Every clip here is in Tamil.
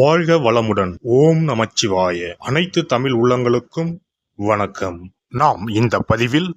வாழ்க வளமுடன். ஓம் நமச்சிவாய. அனைத்து தமிழ் உள்ளங்களுக்கும் வணக்கம். நாம் இந்த பதிவில்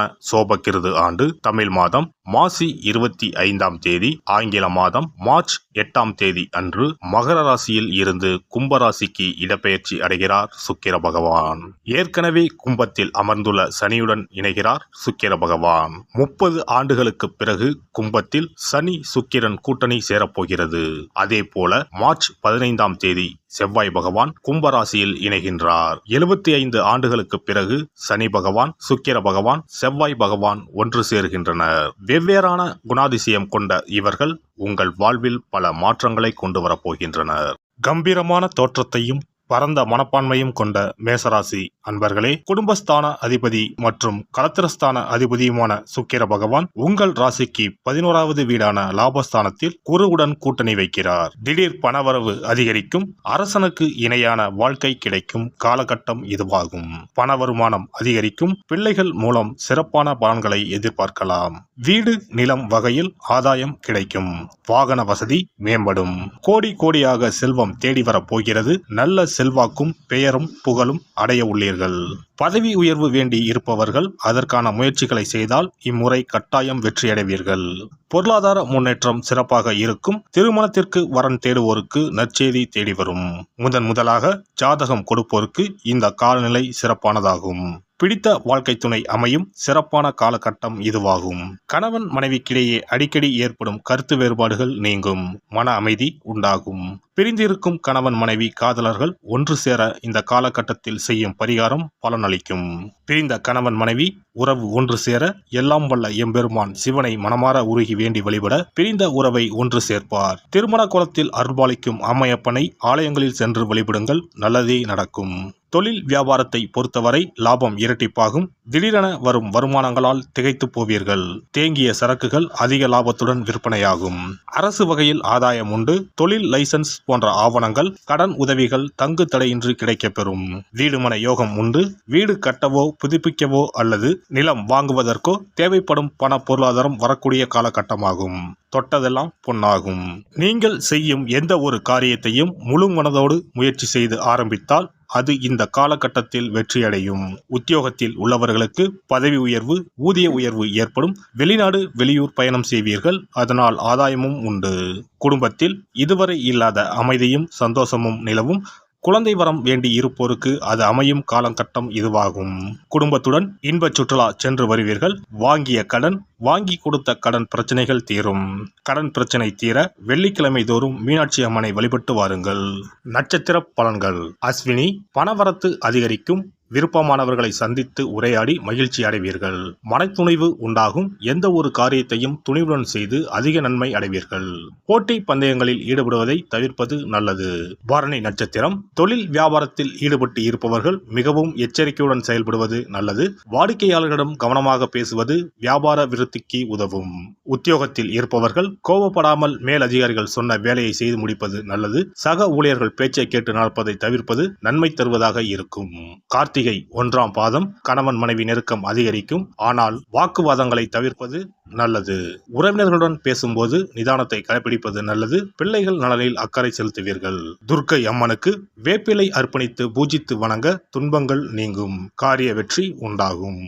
சோபக்கிருது ஆண்டு தமிழ் மாதம் மாசி இருபத்தி ஐந்தாம் தேதி ஆங்கில மாதம் மார்ச் எட்டாம் தேதி அன்று மகர ராசியில் இருந்து கும்பராசிக்கு இடப்பெயர்ச்சி அடைகிறார் சுக்கிர பகவான். ஏற்கனவே கும்பத்தில் அமர்ந்துள்ள சனியுடன் இணைகிறார் சுக்கிர பகவான். முப்பது ஆண்டுகளுக்கு பிறகு கும்பத்தில் சனி சுக்கிரன் கூட்டணி சேரப்போகிறது. அதே போல மார்ச் பதினைந்தாம் தேதி செவ்வாய் பகவான் கும்பராசியில் இணைகின்றார். எழுபத்தி ஐந்து ஆண்டுகளுக்கு பிறகு சனி பகவான் சுக்கிர பகவான் செவ்வாய் பகவான் ஒன்று சேர்கின்றனர். வெவ்வேறான குணாதிசயம் கொண்ட இவர்கள் உங்கள் வாழ்வில் பல மாற்றங்களை கொண்டு வரப்போகின்றனர் கம்பீரமான தோற்றத்தையும் பரந்த மனப்பான்மையும் கொண்ட மேசராசி அன்பர்களே குடும்பஸ்தான அதிபதி மற்றும் கலத்திரஸ்தான அதிபதியுமான சுக்கிர பகவான் உங்கள் ராசிக்கு பதினோராவது வீடான லாபஸ்தானத்தில் குருவுடன் கூட்டணி வைக்கிறார். திடீர் பணவரவு அதிகரிக்கும் அரசனுக்கு இணையான வாழ்க்கை கிடைக்கும் காலகட்டம் இதுவாகும். பண வருமானம் அதிகரிக்கும் பிள்ளைகள் மூலம் சிறப்பான பலன்களை எதிர்பார்க்கலாம். வீடு நிலம் வகையில் ஆதாயம் கிடைக்கும் வாகன வசதி மேம்படும். கோடி கோடியாக செல்வம் தேடி வரப் போகிறது நல்ல செல்வாக்கும் பெயரும் புகழும் அடைய உள்ளீர்கள். பதவி உயர்வு வேண்டி இருப்பவர்கள் அதற்கான முயற்சிகளை செய்தால் இம்முறை கட்டாயம் வெற்றியடைவீர்கள். பொருளாதார முன்னேற்றம் சிறப்பாக இருக்கும். திருமணத்திற்கு வரன் தேடுவோருக்கு நற்செய்தி தேடி வரும் முதன் முதலாக ஜாதகம் கொடுப்போருக்கு இந்த காலநிலை சிறப்பானதாகும். பிடித்த வாழ்க்கை துணை அமையும் சிறப்பான காலகட்டம் இதுவாகும். கணவன் மனைவிக்கிடையே அடிக்கடி ஏற்படும் கருத்து வேறுபாடுகள் நீங்கும். மன அமைதி உண்டாகும். பிரிந்திருக்கும் கணவன் மனைவி காதலர்கள் ஒன்று சேர இந்த காலகட்டத்தில் செய்யும் பரிகாரம் பலனளிக்கும். பிரிந்த கணவன் மனைவி உறவு ஒன்று சேர எல்லாம் வல்ல எம்பெருமான் சிவனை மனமாற உருகி வேண்டி வழிபட பிரிந்த உறவை ஒன்று சேர்ப்பார். திருமண குலத்தில் அருள்பாலிக்கும் அம்மையப்பனை ஆலயங்களில் சென்று வழிபடுங்கள் நல்லதே நடக்கும். தொழில் வியாபாரத்தை பொறுத்தவரை லாபம் இரட்டிப்பாகும். திடீரென வரும் வருமானங்களால் திகைத்து போவீர்கள். தேங்கிய சரக்குகள் அதிக லாபத்துடன் விற்பனையாகும். அரசு வகையில் ஆதாயம் உண்டு. தொழில் லைசன்ஸ் போன்ற ஆவணங்கள் கடன் உதவிகள் தங்கு தடையின்றி கிடைக்கப்பெறும். வீடுமனை யோகம் உண்டு. வீடு கட்டவோ புதுப்பிக்கவோ அல்லது நிலம் வாங்குவதற்கோ தேவைப்படும் பண பொருளாதாரம் வரக்கூடிய காலகட்டமாகும். தொட்டதெல்லாம் பொன்னாகும். நீங்கள் செய்யும் எந்த ஒரு காரியத்தையும் முழு மனதோடு முயற்சி செய்து ஆரம்பித்தால் அது இந்த காலகட்டத்தில் வெற்றியடையும். உத்தியோகத்தில் உள்ளவர்களுக்கு பதவி உயர்வு ஊதிய உயர்வு ஏற்படும். வெளிநாடு வெளியூர் பயணம் செய்வீர்கள். அதனால் ஆதாயமும் உண்டு. குடும்பத்தில் இதுவரை இல்லாத அமைதியும் சந்தோஷமும் நிலவும். குழந்தை வரம் வேண்டி இருப்போருக்கு அது அமையும் காலகட்டம் இதுவாகும். குடும்பத்துடன் இன்பச் சுற்றுலா சென்று வருவீர்கள். வாங்கிய கடன் வாங்கி கொடுத்த கடன் பிரச்சனைகள் தீரும். கடன் பிரச்சனை தீர வெள்ளிக்கிழமை தோறும் மீனாட்சி அம்மனை வழிபட்டு வாருங்கள். நட்சத்திர பலன்கள். அஸ்வினி பணவரத்து அதிகரிக்கும் விருப்பமானவர்களை சந்தித்து உரையாடி மகிழ்ச்சி அடைவீர்கள். மனத்துணிவு உண்டாகும். எந்த ஒரு காரியத்தையும் துணிவுடன் செய்து அதிக நன்மை அடைவீர்கள். போட்டி பந்தயங்களில் ஈடுபடுவதை தவிர்ப்பது நல்லது. பரணி நட்சத்திரம். தொழில் வியாபாரத்தில் ஈடுபட்டு இருப்பவர்கள் மிகவும் எச்சரிக்கையுடன் செயல்படுவது நல்லது. வாடிக்கையாளர்களிடம் கவனமாக பேசுவது வியாபார விருத்திக்கு உதவும். உத்தியோகத்தில் இருப்பவர்கள் கோபப்படாமல் மேல் அதிகாரிகள் சொன்ன வேலையை செய்து முடிப்பது நல்லது. சக ஊழியர்கள் பேச்சை கேட்டு நடப்பதை தவிர்ப்பது நன்மை தருவதாக இருக்கும். கார்த்திகை கார்த்திகை ஒன்றாம் பாதம் கணவன் மனைவி நெருக்கம் அதிகரிக்கும். ஆனால் வாக்குவாதங்களை தவிர்ப்பது நல்லது. உறவினர்களுடன் பேசும்போது நிதானத்தை கடைபிடிப்பது நல்லது. பிள்ளைகள் நலனில் அக்கறை செலுத்துவீர்கள். துர்க்கை அம்மனுக்கு வேப்பிலை அர்ப்பணித்து பூஜித்து வணங்க துன்பங்கள் நீங்கும். காரிய வெற்றி உண்டாகும்.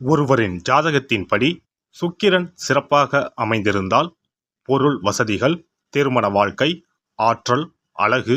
ஒருவரின் ஜாதகத்தின்படி சுக்கிரன் சிறப்பாக அமைந்திருந்தால் பொருள் வசதிகள் திருமண வாழ்க்கை ஆற்றல் அழகு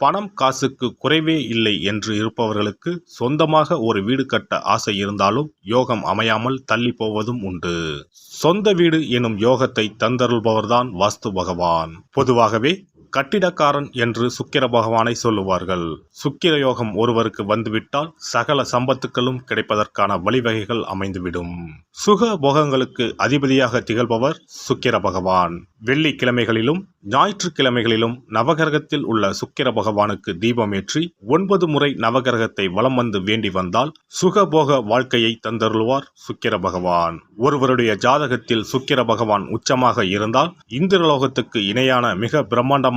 பணம் காசுக்கு குறைவே இல்லை என்று இருப்பவர்களுக்கு சொந்தமாக ஒரு வீடு கட்ட ஆசை இருந்தாலும் யோகம் அமையாமல் தள்ளி போவதும் உண்டு. சொந்த வீடு எனும் யோகத்தை தந்தருள்பவர்தான் வாஸ்து பகவான். பொதுவாகவே கட்டிடக்காரன் என்று சுக்கிர பகவானை சொல்லுவார்கள். சுக்கிர யோகம் ஒருவருக்கு வந்துவிட்டால் சகல சம்பத்துக்களும் கிடைப்பதற்கான வழிவகைகள் அமைந்துவிடும். சுக போகங்களுக்கு அதிபதியாக திகழ்பவர் சுக்கிர பகவான். வெள்ளிக்கிழமைகளிலும் ஞாயிற்றுக்கிழமைகளிலும் நவகிரகத்தில் உள்ள சுக்கிர பகவானுக்கு தீபமேற்றி ஒன்பது முறை நவகிரகத்தை வலம் வந்து வேண்டி வந்தால் சுகபோக வாழ்க்கையை தந்தருள்வார் சுக்கிர பகவான். ஒருவருடைய ஜாதகத்தில் சுக்கிர பகவான் உச்சமாக இருந்தால் இந்திரலோகத்துக்கு இணையான மிக பிரம்மாண்டமான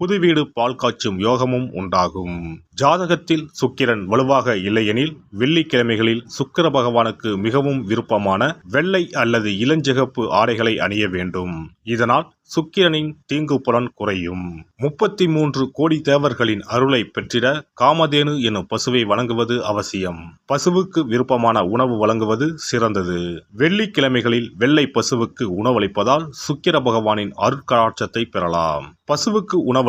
புது வீடு பால் காய்ச்சும் யோகமும் உண்டாகும். ஜாதகத்தில் சுக்கிரன் வலுவாக இல்லையெனில் வெள்ளிக்கிழமைகளில் சுக்கிர பகவானுக்கு மிகவும் விருப்பமான வெள்ளை அல்லது இளஞ்சிகப்பு ஆடைகளை அணிய வேண்டும். இதனால் சுக்கிரனின் தீங்கு புலன் குறையும். முப்பத்தி மூன்று கோடி தேவர்களின் அருளை பெற்றிட காமதேனு எனும் பசுவை வழங்குவது அவசியம். பசுவுக்கு விருப்பமான உணவு வழங்குவது சிறந்தது. வெள்ளிக்கிழமைகளில் வெள்ளை பசுவுக்கு உணவளிப்பதால் சுக்கிர பகவானின் அருட்கடாட்சத்தை பெறலாம். பசுவுக்கு உணவு